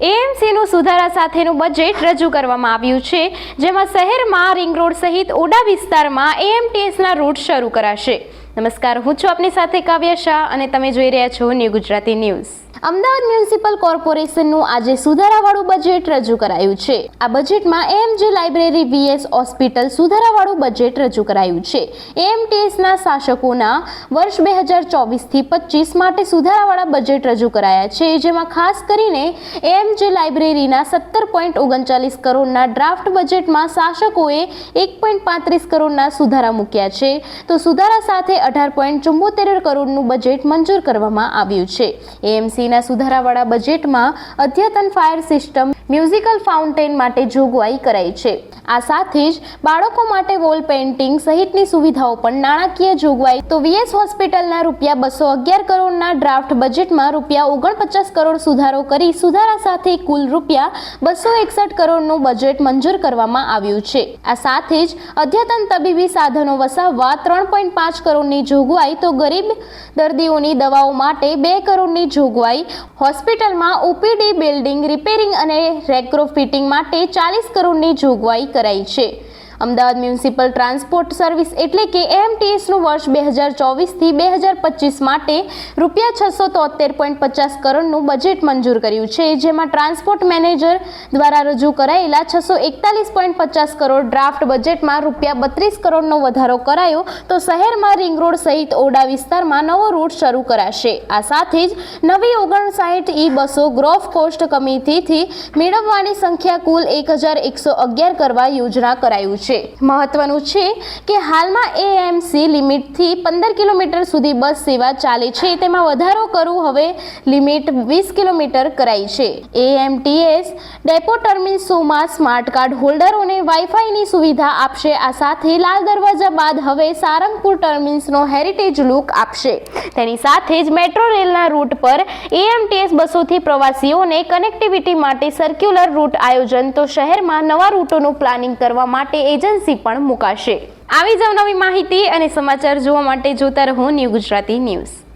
એએમસીનું સુધારા સાથેનું બજેટ રજૂ કરવામાં આવ્યું છે, જેમાં શહેરમાં રિંગ રોડ સહિત ઓડા વિસ્તારમાં એએમટીએસના રૂટ શરૂ કરાશે. નમસ્કાર, હું છું આપની સાથે કાવ્ય શાહ અને તમે જોઈ રહ્યા છો new Gujarati news. Ahmedabad municipal કોર્પોરેશનનું આજે સુધારાવાળું બજેટ રજૂ કરાયું છે. આ બજેટમાં એએમજી લાઇબ્રેરી વીએસ હોસ્પિટલ સુધારાવાળું બજેટ રજૂ કરાયું છે. એએમટીએસના શાસકોના વર્ષ બે હજાર ચોવીસથી પચીસ માટે સુધારાવાળા બજેટ રજૂ કરાયા છે, જેમાં ખાસ કરીને એએમજી લાઇબ્રેરીના સત્તર પોઈન્ટ ઓગણચાલીસ કરોડના ડ્રાફ્ટ બજેટમાં શાસકોએ એક પોઈન્ટ પાંત્રીસ કરોડના સુધારા મૂક્યા છે. તો સુધારા સાથે અઢાર પોઈન્ટ ચુંબોતેર કરોડનું બજેટ મંજૂર કરવામાં આવ્યું છે. એએમસીના સુધારાવાળા બજેટમાં અદ્યતન ફાયર સિસ્ટમ, મ્યુઝિકલ ફાઉન્ટેન માટે જોગવાઈ કરાઈ છે. આ સાથે જ બાળકો માટે વોલ પેઇન્ટિંગ સહિતની સુવિધાઓ પણ નાણાકીય જોગવાઈ. તો વીએસ હોસ્પિટલના રૂપિયા બસો અગિયાર કરોડના ડ્રાફ્ટ બજેટમાં રૂપિયા ઓગણપચાસ કરોડ સુધારો કરી સુધારા સાથે કુલ રૂપિયા બસો એકસઠ કરોડનું બજેટ મંજૂર કરવામાં આવ્યું છે. આ સાથે જ અદ્યતન તબીબી સાધનો વસાવવા ત્રણ પોઈન્ટ પાંચ કરોડની જોગવાઈ તો ગરીબ દર્દીઓની દવાઓ માટે બે કરોડની જોગવાઈ. હોસ્પિટલમાં ઓપીડી બિલ્ડિંગ, રિપેરિંગ અને રેક્રોફિટિંગ માટે ચાલીસ કરોડની જોગવાઈ કરાઈ છે. અમદાવાદ મ્યુનિસિપલ ટ્રાન્સપોર્ટ સર્વિસ એટલે કે એમટીએસનું વર્ષ બે હજાર ચોવીસથી બે હજાર પચીસ માટે રૂપિયા છસો તોતેર પોઈન્ટ પચાસ કરોડનું બજેટ મંજૂર કર્યું છે. જેમાં ટ્રાન્સપોર્ટ મેનેજર દ્વારા રજૂ કરાયેલા છસો એકતાલીસ પોઈન્ટ પચાસ કરોડ ડ્રાફ્ટ બજેટમાં રૂપિયા બત્રીસ કરોડનો વધારો કરાયો તો શહેરમાં રિંગ રોડ સહિત ઓડા વિસ્તારમાં નવો રૂટ શરૂ કરાશે. આ સાથે જ નવી ઓગણસાઠ ઈ બસો ગ્રોફ કોસ્ટ કમિટીથી મેળવવાની સંખ્યા કુલ એક હજાર એકસો અગિયાર કરવા યોજના કરાયું છે. મહત્વનું છે કે હાલમાં એએમસી લિમિટથી પંદર કિલોમીટર સુધી બસ સેવા ચાલે છે. તેમાં વધારો કરવું હવે લિમિટ વીસ કિલોમીટર કરાઈ છે. એએમટીએસ ડેપો ટર્મિનસોમાં સ્માર્ટ કાર્ડ હોલ્ડરોને વાઈફાઈની સુવિધા આપશે. આ સાથે લાલ દરવાજા બાદ હવે સારંગપુર ટર્મિન્સનો હેરિટેજ લુક આપશે. તેની સાથે જ મેટ્રો રેલના રૂટ પર એએમટીએસ બસોથી પ્રવાસીઓને કનેક્ટિવિટી માટે સર્ક્યુલર રૂટ આયોજન. તો શહેરમાં નવા રૂટોનું પ્લાનિંગ કરવા માટે એજન્સી પણ મુકાશે. આવી જ નવી માહિતી અને સમાચાર જોવા માટે જોતા રહો ન્યૂ ગુજરાતી ન્યૂઝ.